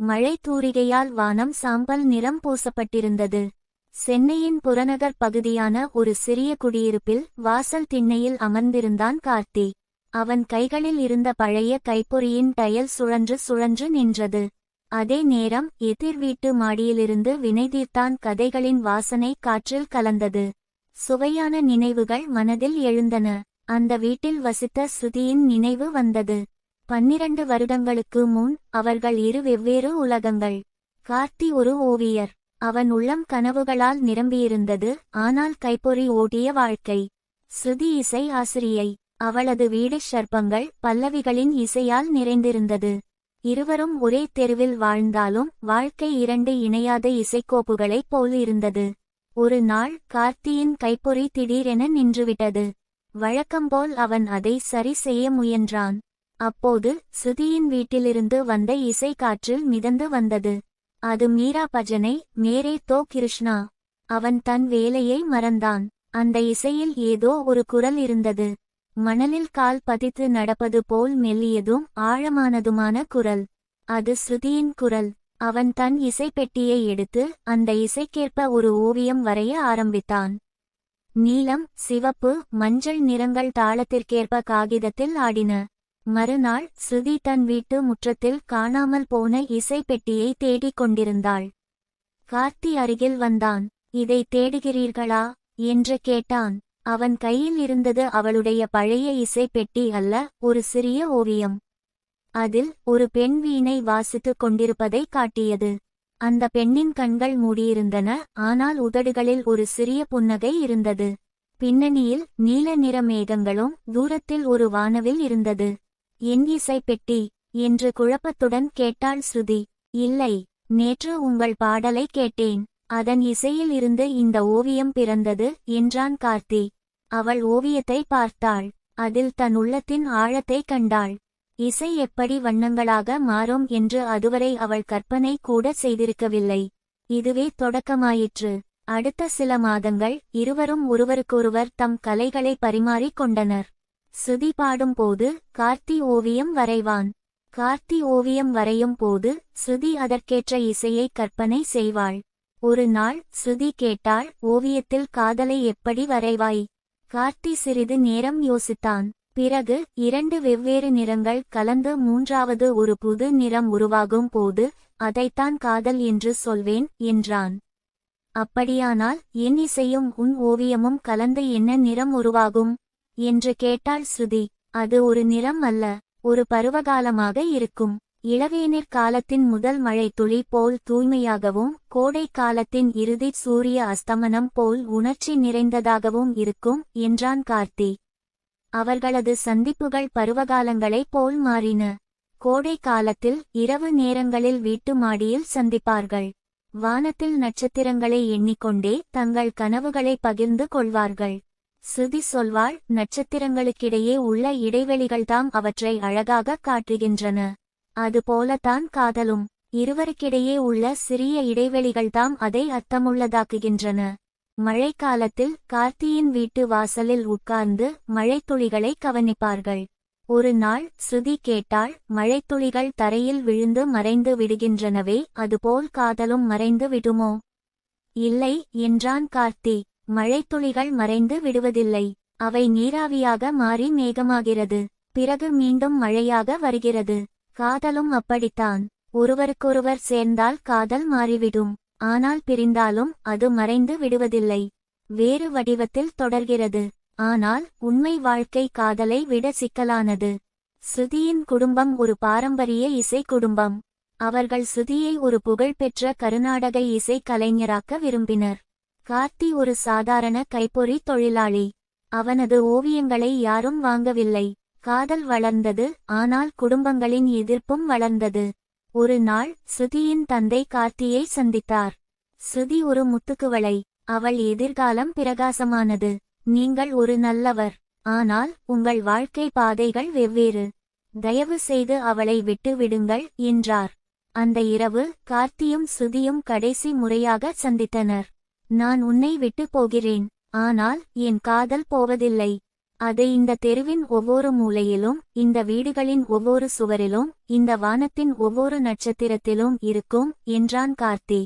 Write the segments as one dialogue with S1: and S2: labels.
S1: மழை தூரிகையால் வானம் சாம்பல் நிறம் பூசப்பட்டிருந்தது. சென்னையின் புறநகர் பகுதியான ஒரு சிறிய குடியிருப்பில் வாசல் திண்ணையில் அமர்ந்திருந்தான் கார்த்தி. அவன் கைகளில் இருந்த பழைய கைப்பொறியின் டயல் சுழன்று சுழன்று நின்றது. அதே நேரம் எதிர் வீட்டு மாடியிலிருந்து வினைதீர்த்தான் கதைகளின் வாசனை காற்றில் கலந்தது. சுவையான நினைவுகள் மனதில் எழுந்தன. அந்த வீட்டில் வசித்த ஸ்ருதியின் நினைவு வந்தது. பன்னிரண்டு வருடங்களுக்கு முன் அவர்கள் இரு வெவ்வேறு உலகங்கள். கார்த்தி ஒரு ஓவியர். அவன் உள்ளம் கனவுகளால் நிரம்பியிருந்தது ஆனால் கைப்பொறி ஓட்டிய வாழ்க்கை. ஸ்ருதி இசை ஆசிரியை. அவளது வீடு ஷர்ப்பங்கள் பல்லவிகளின் இசையால் நிறைந்திருந்தது. இருவரும் ஒரே தெருவில் வாழ்ந்தாலும் வாழ்க்கை இரண்டு இணையாத இசைக்கோப்புகளைப் போல் இருந்தது. ஒரு நாள் கார்த்தியின் கைப்பொறி திடீரென நின்றுவிட்டது. வழக்கம்போல் அவன் அதை சரி செய்ய முயன்றான். அப்போது சுதியின் வீட்டிலிருந்து வந்த இசை காற்றில் மிதந்து வந்தது. அது மீரா பஜனை மேரே தோ கிருஷ்ணா. அவன் தன் வேலையை மறந்தான். அந்த இசையில் ஏதோ ஒரு குரல் இருந்தது. மணலில் கால் பதித்து நடப்பது போல் மெல்லியதும் ஆழமானதுமான குரல். அது ஸ்ருதியின் குரல். அவன் தன் இசைப்பெட்டியை எடுத்து அந்த இசைக்கேற்ப ஒரு ஓவியம் வரைய ஆரம்பித்தான். நீலம் சிவப்பு மஞ்சள் நிறங்கள் தாளத்திற்கேற்ப காகிதத்தில் ஆடின மறுநாள் ஸ்ருதி தன் வீட்டு முற்றத்தில் காணாமல் போன இசைப்பெட்டியை தேடிக் கொண்டிருந்தாள். கார்த்தி அருகில் வந்தான். இதை தேடுகிறீர்களா? என்று கேட்டான். அவன் கையில் இருந்தது அவளுடைய பழைய இசைப்பெட்டி அல்ல ஒரு சிறிய ஓவியம். அதில் ஒரு பெண் வீணை வாசித்துக் கொண்டிருப்பதை காட்டியது. அந்த பெண்ணின் கண்கள் மூடியிருந்தன ஆனால் உதடுகளில் ஒரு சிறிய புன்னகை இருந்தது. பின்னணியில் நீல நிற மேகங்களும் தூரத்தில் ஒரு வானவில் இருந்தது. என் இசை பெட்டி என்று குழப்பத்துடன் கேட்டாள் ஸ்ருதி. இல்லை நேற்று உங்கள் பாடலை கேட்டேன். அதன் இசையில் இருந்து இந்த ஓவியம் பிறந்தது என்றான் கார்த்தி. அவள் ஓவியத்தை பார்த்தாள். அதில் தன் உள்ளத்தின் ஆழத்தை கண்டாள். இசை எப்படி வண்ணங்களாக மாறும் என்று அதுவரை அவள் கற்பனை கூட செய்திருக்கவில்லை. இதுவே தொடக்கமாயிற்று. அடுத்த சில மாதங்கள் இருவரும் ஒருவருக்கொருவர் தம் கலைகளை பரிமாறிக் கொண்டனர். சுதி பாடும் போது கார்த்தி ஓவியம் வரைவான். கார்த்தி ஓவியம் வரையும் போது சுதி அதற்கேற்ற இசையை கற்பனை செய்வாள். ஒரு நாள் சுதி கேட்டாள் ஓவியத்தில் காதலை எப்படி வரைவாய்? கார்த்தி சிறிது நேரம் யோசித்தான். பிறகு இரண்டு வெவ்வேறு நிறங்கள் கலந்து மூன்றாவது ஒரு புது நிறம் உருவாகும் போது அதைத்தான் காதல் என்று சொல்வேன் என்றான். அப்படியானால் என் இசையும் உன் ஓவியமும் கலந்து என்ன நிறம் உருவாகும்? என்று கேட்டாள் ஸ்ருதி. அது ஒரு நிறம் அல்ல ஒரு பருவகாலமாக இருக்கும். இளவேனிற் காலத்தின் முதல் மழை துளி போல் தூய்மையாகவும் கோடை காலத்தின் இறுதி சூரிய அஸ்தமனம் போல் உணர்ச்சி நிறைந்ததாகவும் இருக்கும் என்றான் கார்த்தி. அவர்களது சந்திப்புகள் பருவகாலங்களைப் போல் மாறின. கோடை காலத்தில் இரவு நேரங்களில் வீட்டு மாடியில் சந்திப்பார்கள். வானத்தில் நட்சத்திரங்களை எண்ணிக்கொண்டே தங்கள் கனவுகளை பகிர்ந்து கொள்வார்கள். சுதி சொல்வாள் நட்சத்திரங்களுக்கிடையே உள்ள இடைவெளிகள்தாம் அவற்றை அழகாக காட்டுகின்றன. அதுபோலத்தான் காதலும். இருவருக்கிடையே உள்ள சிறிய இடைவெளிகள்தாம் அதை அர்த்தமுள்ளதாக்குகின்றன. மழைக்காலத்தில் கார்த்தியின் வீட்டு வாசலில் உட்கார்ந்து மழைத்துளிகளை கவனிப்பார்கள். ஒரு நாள் ஸ்ருதி கேட்டால் மழைத்துளிகள் தரையில் விழுந்து மறைந்து விடுகின்றனவே அதுபோல் காதலும் மறைந்து விடுமோ? இல்லை என்றான் கார்த்தி. மழைத்துளிகள் மறைந்து விடுவதில்லை. அவை நீராவியாக மாறி மேகமாகிறது. பிறகு மீண்டும் மழையாக வருகிறது. காதலும் அப்படித்தான். ஒருவருக்கொருவர் சேர்ந்தால் காதல் மாறிவிடும். ஆனால் பிரிந்தாலும் அது மறைந்து விடுவதில்லை. வேறு வடிவத்தில் தொடர்கிறது. ஆனால் உண்மை வாழ்க்கை காதலை விட சிக்கலானது. ஸ்ருதியின் குடும்பம் ஒரு பாரம்பரிய இசை குடும்பம். அவர்கள் ஸ்ருதியை ஒரு புகழ்பெற்ற கருநாடக இசை கலைஞராக்க விரும்பினர். கார்த்தி ஒரு சாதாரண கைப்பொறி தொழிலாளி. அவனது ஓவியங்களை யாரும் வாங்கவில்லை. காதல் வளர்ந்தது ஆனால் குடும்பங்களின் எதிர்ப்பும் வளர்ந்தது. ஒரு நாள் ஸ்ருதியின் தந்தை கார்த்தியை சந்தித்தார். ஸ்ருதி ஒரு முத்துக்குவளை. அவள் எதிர்காலம் பிரகாசமானது. நீங்கள் ஒரு நல்லவர். ஆனால் உங்கள் வாழ்க்கை பாதைகள் வெவ்வேறு. தயவு செய்து அவளை விட்டு விடுங்கள் என்றார். அந்த இரவு கார்த்தியும் ஸ்ருதியும் கடைசி முறையாக சந்தித்தனர். நான் உன்னை விட்டு போகிறேன். ஆனால் என் காதல் போவதில்லை. அது இந்த தெருவின் ஒவ்வொரு மூலையிலும் இந்த வீடுகளின் ஒவ்வொரு சுவரிலும் இந்த வானத்தின் ஒவ்வொரு நட்சத்திரத்திலும் இருக்கும் என்றான் கார்த்தி.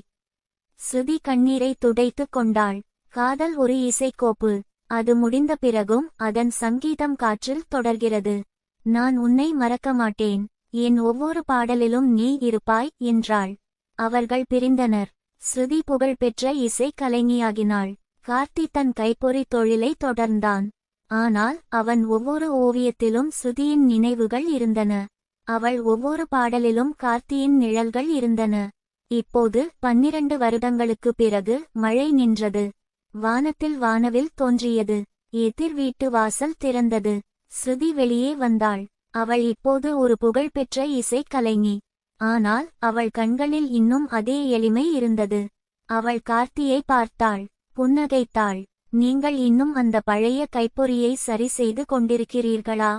S1: ஸ்ருதி கண்ணீரை துடைத்துக் கொண்டாள். காதல் ஒரு இசைக்கோப்பு. அது முடிந்த பிறகும் அதன் சங்கீதம் காற்றில் தொடர்கிறது. நான் உன்னை மறக்க மாட்டேன். என் ஒவ்வொரு பாடலிலும் நீ இருப்பாய் என்றாள். அவர்கள் பிரிந்தனர். ஸ்ருதி புகழ்பெற்ற இசை கலைஞியாகினாள் கார்த்தி தன் கைப்பொறி தொழிலை தொடர்ந்தான். ஆனால் அவன் ஒவ்வொரு ஓவியத்திலும் ஸ்ருதியின் நினைவுகள் இருந்தன. அவள் ஒவ்வொரு பாடலிலும் கார்த்தியின் நிழல்கள் இருந்தன. இப்போது பன்னிரண்டு வருடங்களுக்குப் பிறகு மழை நின்றது. வானத்தில் வானவில் தோன்றியது. எதிர் வீட்டு வாசல் திறந்தது. ஸ்ருதி வெளியே வந்தாள். அவள் இப்போது ஒரு புகழ்பெற்ற இசை கலைஞி ஆனால் அவள் கண்களில் இன்னும் அதே எளிமை இருந்தது. அவள் கார்த்தியை பார்த்தாள் புன்னகைத்தாள். நீங்கள் இன்னும் அந்த பழைய கைப்பொறியை சரி செய்து கொண்டிருக்கிறீர்களா?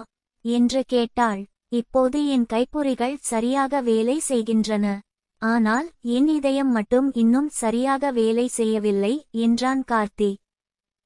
S1: என்று கேட்டாள். இப்போது என் கைப்பொறிகள் சரியாக வேலை செய்கின்றன. ஆனால் என் இதயம் மட்டும் இன்னும் சரியாக வேலை செய்யவில்லை என்றான் கார்த்தி.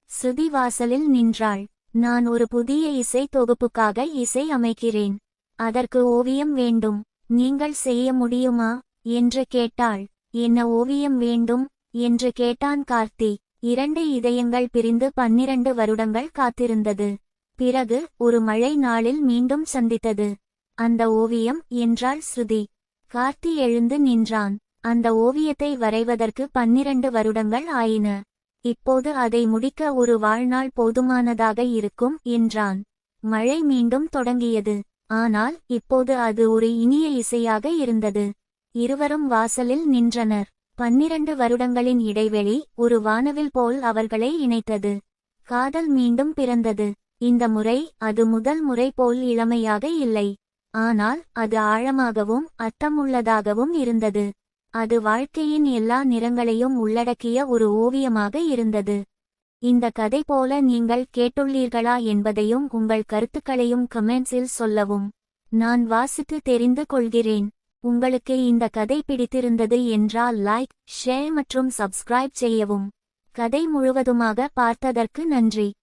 S1: சுதி வாசலில் நின்றாள். நான் ஒரு புதிய இசை தொகுப்புக்காக இசை அமைக்கிறேன். அதற்கு ஓவியம் வேண்டும். நீங்கள் செய்ய முடியுமா? என்று கேட்டாள். என்ன ஓவியம் வேண்டும்? என்று கேட்டான் கார்த்தி. இரண்டு இதயங்கள் பிரிந்து பன்னிரண்டு வருடங்கள் காத்திருந்தது. பிறகு ஒரு மழை நாளில் மீண்டும் சந்தித்தது. அந்த ஓவியம் என்றாள் ஸ்ருதி. கார்த்தி எழுந்து நின்றான். அந்த ஓவியத்தை வரைவதற்கு பன்னிரண்டு வருடங்கள் ஆயின. இப்போது அதை முடிக்க ஒரு வாழ்நாள் போதுமானதாக இருக்கும் என்றான். மழை மீண்டும் தொடங்கியது. ஆனால் இப்போது அது ஒரு இனிய இசையாக இருந்தது. இருவரும் வாசலில் நின்றனர். பன்னிரண்டு வருடங்களின் இடைவெளி ஒரு வானவில் போல் அவர்களை இணைத்தது. காதல் மீண்டும் பிறந்தது. இந்த முறை அது முதல் முறை போல் இளமையாக இல்லை. ஆனால் அது ஆழமாகவும் அர்த்தமுள்ளதாகவும் இருந்தது. அது வாழ்க்கையின் எல்லா நிறங்களையும் உள்ளடக்கிய ஒரு ஓவியமாக இருந்தது. இந்த கதை போல நீங்கள் கேட்டுள்ளீர்களா என்பதையும் உங்கள் கருத்துக்களையும் கமெண்ட்ஸில் சொல்லவும். நான் வாசித்து தெரிந்து கொள்கிறேன். உங்களுக்கு இந்த கதை பிடித்திருந்தது என்றால் லைக் ஷேர் மற்றும் சப்ஸ்கிரைப் செய்யவும். கதை முழுவதுமாக பார்த்ததற்கு நன்றி.